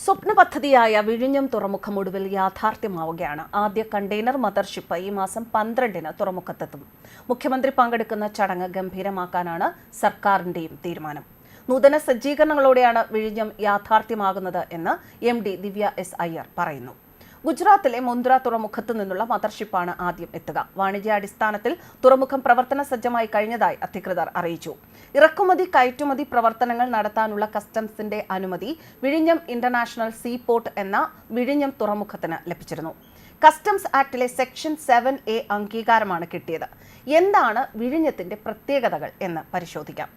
സ്വപ്ന പദ്ധതിയായ വിഴിഞ്ഞം തുറമുഖം ഒടുവിൽ യാഥാർത്ഥ്യമാവുകയാണ്. ആദ്യ കണ്ടെയ്നർ മദർഷിപ്പ് ഈ മാസം പന്ത്രണ്ടിന് തുറമുഖത്തെത്തും. മുഖ്യമന്ത്രി പങ്കെടുക്കുന്ന ചടങ്ങ് ഗംഭീരമാക്കാനാണ് സർക്കാരിന്റെയും തീരുമാനം. നൂതന സജ്ജീകരണങ്ങളോടെയാണ് വിഴിഞ്ഞം യാഥാർത്ഥ്യമാകുന്നത് എന്ന് എം ദിവ്യ എസ് അയ്യർ പറയുന്നു. ഗുജറാത്തിലെ മുന്ദ്ര തുറമുഖത്ത് നിന്നുള്ള മദർഷിപ്പാണ് ആദ്യം എത്തുക. വാണിജ്യാടിസ്ഥാനത്തിൽ തുറമുഖം പ്രവർത്തന സജ്ജമായി കഴിഞ്ഞതായി അധികൃതർ അറിയിച്ചു. ഇറക്കുമതി കയറ്റുമതി പ്രവർത്തനങ്ങൾ നടത്താനുള്ള കസ്റ്റംസിന്റെ അനുമതി വിഴിഞ്ഞം ഇന്റർനാഷണൽ സീ പോർട്ട് എന്ന വിഴിഞ്ഞം തുറമുഖത്തിന് ലഭിച്ചിരുന്നു. കസ്റ്റംസ് ആക്ടിലെ സെക്ഷൻ സെവൻ എ അംഗീകാരമാണ് കിട്ടിയത്. എന്താണ് വിഴിഞ്ഞത്തിന്റെ പ്രത്യേകതകൾ എന്ന് പരിശോധിക്കാം.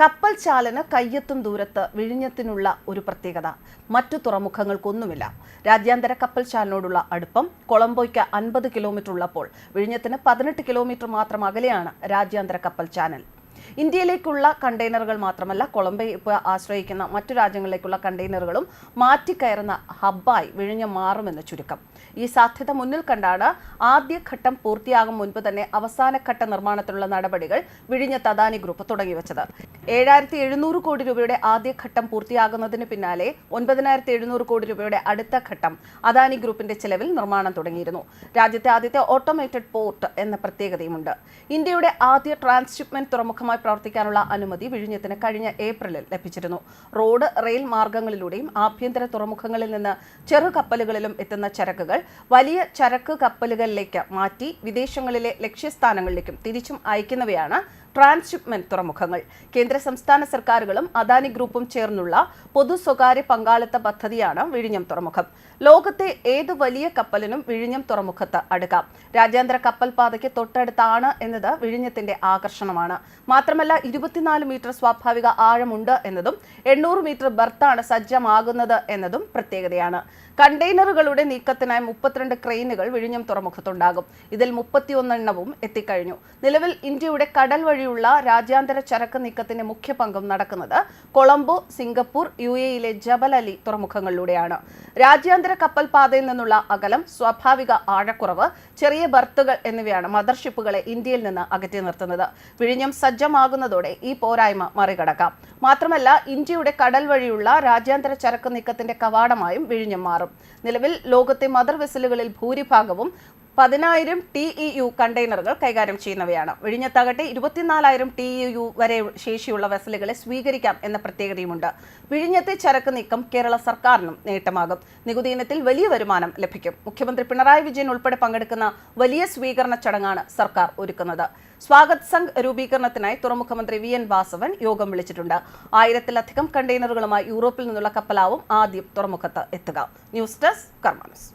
കപ്പൽ ചാലന് കയ്യെത്തും ദൂരത്ത് വിഴിഞ്ഞത്തിനുള്ള ഒരു പ്രത്യേകത. മറ്റു തുറമുഖങ്ങൾക്കൊന്നുമില്ല. രാജ്യാന്തര കപ്പൽ ചാലിനോടുള്ള അടുപ്പം കൊളംബോയ്ക്ക് അൻപത് കിലോമീറ്റർ ഉള്ളപ്പോൾ വിഴിഞ്ഞത്തിന് പതിനെട്ട് കിലോമീറ്റർ മാത്രം അകലെയാണ് രാജ്യാന്തര കപ്പൽ ചാനൽ. ഇന്ത്യയിലേക്കുള്ള കണ്ടെയ്നറുകൾ മാത്രമല്ല കൊളംബോ ഇപ്പോൾ ആശ്രയിക്കുന്ന മറ്റു രാജ്യങ്ങളിലേക്കുള്ള കണ്ടെയ്നറുകളും മാറ്റിക്കയറുന്ന ഹബ്ബായി വിഴിഞ്ഞം മാറുമെന്ന് ചുരുക്കം. ഈ സാധ്യത മുന്നിൽ കണ്ടാണ് ആദ്യഘട്ടം പൂർത്തിയാകും മുൻപ് തന്നെ അവസാനഘട്ട നിർമ്മാണത്തിലുള്ള നടപടികൾ വിഴിഞ്ഞ തദാനി ഗ്രൂപ്പ് തുടങ്ങിവെച്ചത്. ഏഴായിരത്തി എഴുന്നൂറ് കോടി രൂപയുടെ ആദ്യഘട്ടം പൂർത്തിയാകുന്നതിന് പിന്നാലെ ഒൻപതിനായിരത്തി എഴുന്നൂറ് കോടി രൂപയുടെ അടുത്ത ഘട്ടം അദാനി ഗ്രൂപ്പിന്റെ ചെലവിൽ നിർമ്മാണം തുടങ്ങിയിരുന്നു. രാജ്യത്തെ ആദ്യത്തെ ഓട്ടോമേറ്റഡ് പോർട്ട് എന്ന പ്രത്യേകതയുമുണ്ട്. ഇന്ത്യയുടെ ആദ്യ ട്രാൻസ്ഷിപ്മെന്റ് തുറമുഖമായി പ്രവർത്തിക്കാനുള്ള അനുമതി വിഴിഞ്ഞത്തിന് കഴിഞ്ഞ ഏപ്രിലിൽ ലഭിച്ചിരുന്നു. റോഡ് റെയിൽ മാർഗങ്ങളിലൂടെയും ആഭ്യന്തര തുറമുഖങ്ങളിൽ നിന്ന് ചെറു കപ്പലുകളിലും എത്തുന്ന ചരക്കുകൾ വലിയ ചരക്ക് കപ്പലുകളിലേക്ക് മാറ്റി വിദേശങ്ങളിലെ ലക്ഷ്യസ്ഥാനങ്ങളിലേക്കും തിരിച്ചും അയക്കുന്നവയാണ് ട്രാൻസ്ഷിപ്മെന്റ് തുറമുഖങ്ങൾ. കേന്ദ്ര സംസ്ഥാന സർക്കാരുകളും അദാനി ഗ്രൂപ്പും ചേർന്നുള്ള പൊതു സ്വകാര്യ പങ്കാളിത്ത പദ്ധതിയാണ് വിഴിഞ്ഞം തുറമുഖം. ലോകത്തെ ഏത് വലിയ കപ്പലിനും വിഴിഞ്ഞം തുറമുഖത്ത് അടുക്കാം. രാജ്യാന്തര കപ്പൽ പാതയ്ക്ക് തൊട്ടടുത്താണ് എന്നത് വിഴിഞ്ഞത്തിന്റെ ആകർഷണമാണ്. മാത്രമല്ല ഇരുപത്തിനാല് മീറ്റർ സ്വാഭാവിക ആഴമുണ്ട് എന്നതും എണ്ണൂറ് മീറ്റർ ബർത്താണ് സജ്ജമാകുന്നത് എന്നതും പ്രത്യേകതയാണ്. കണ്ടെയ്നറുകളുടെ നീക്കത്തിനായി മുപ്പത്തിരണ്ട് ക്രെയിനുകൾ വിഴിഞ്ഞം തുറമുഖത്തുണ്ടാകും. ഇതിൽ മുപ്പത്തിയൊന്നെണ്ണവും എത്തിക്കഴിഞ്ഞു. നിലവിൽ ഇന്ത്യയുടെ കടൽ വഴിയുള്ള രാജ്യാന്തര ചരക്ക് നീക്കത്തിന് മുഖ്യ പങ്കും നടക്കുന്നത് കൊളംബോ സിംഗപ്പൂർ യു എയിലെ ജബൽ അലി തുറമുഖങ്ങളിലൂടെയാണ്. രാജ്യാന്തര കപ്പൽ പാതയിൽ നിന്നുള്ള അകലം സ്വാഭാവിക ആഴക്കുറവ് ചെറിയ ബർത്തുകൾ എന്നിവയാണ് മദർഷിപ്പുകളെ ഇന്ത്യയിൽ നിന്ന് അകറ്റി നിർത്തുന്നത്. വിഴിഞ്ഞം സജ്ജമാകുന്നതോടെ ഈ പോരായ്മ മറികടക്കാം. മാത്രമല്ല ഇന്ത്യയുടെ കടൽ വഴിയുള്ള രാജ്യാന്തര ചരക്ക് നീക്കത്തിന്റെ കവാടമായും വിഴിഞ്ഞം മാറും. നിലവിൽ ലോകത്തെ മദർ വെസലുകളിൽ ഭൂരിഭാഗവും പതിനായിരം ടി ഇ യു കണ്ടെയ്നറുകൾ കൈകാര്യം ചെയ്യുന്നവയാണ്. വിഴിഞ്ഞത്താകട്ടെ ഇരുപത്തിനാലായിരം ടി ഇ യു വരെ ശേഷിയുള്ള വെസലുകളെ സ്വീകരിക്കാം എന്ന പ്രത്യേകതയുമുണ്ട്. വിഴിഞ്ഞത്തെ ചരക്ക് നീക്കം കേരള സർക്കാരിനും നേട്ടമാകും. നികുതി ഇനത്തിൽ വലിയ വരുമാനം ലഭിക്കും. മുഖ്യമന്ത്രി പിണറായി വിജയൻ ഉൾപ്പെടെ പങ്കെടുക്കുന്ന വലിയ സ്വീകരണ ചടങ്ങാണ് സർക്കാർ ഒരുക്കുന്നത്. സ്വാഗത് സംഘ് രൂപീകരണത്തിനായി തുറമുഖമന്ത്രി വി എൻ വാസവൻ യോഗം വിളിച്ചിട്ടുണ്ട്. ആയിരത്തിലധികം കണ്ടെയ്നറുകളുമായി യൂറോപ്പിൽ നിന്നുള്ള കപ്പലാവും ആദ്യം തുറമുഖത്ത് എത്തുക. News desk കർമാനസ്